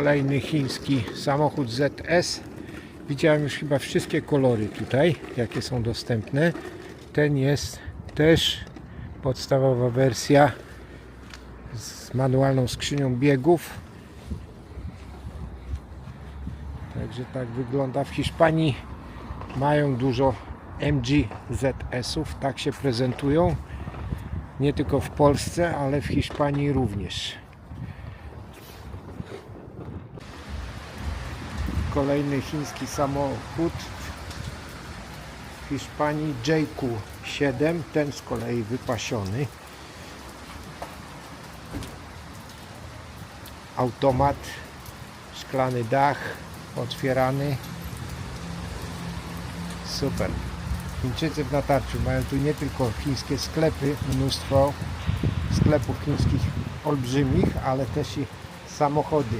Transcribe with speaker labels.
Speaker 1: Kolejny chiński samochód ZS. Widziałem już chyba wszystkie kolory tutaj, jakie są dostępne. Ten jest też podstawowa wersja z manualną skrzynią biegów. Także tak wygląda. W Hiszpanii mają dużo MG ZS-ów, tak się prezentują. Nie tylko w Polsce, ale w Hiszpanii również. Kolejny chiński samochód w Hiszpanii JQ7, ten z kolei wypasiony. Automat, szklany dach, otwierany. Super. Chińczycy w natarciu mają tu nie tylko chińskie sklepy, mnóstwo sklepów chińskich olbrzymich, ale też i samochody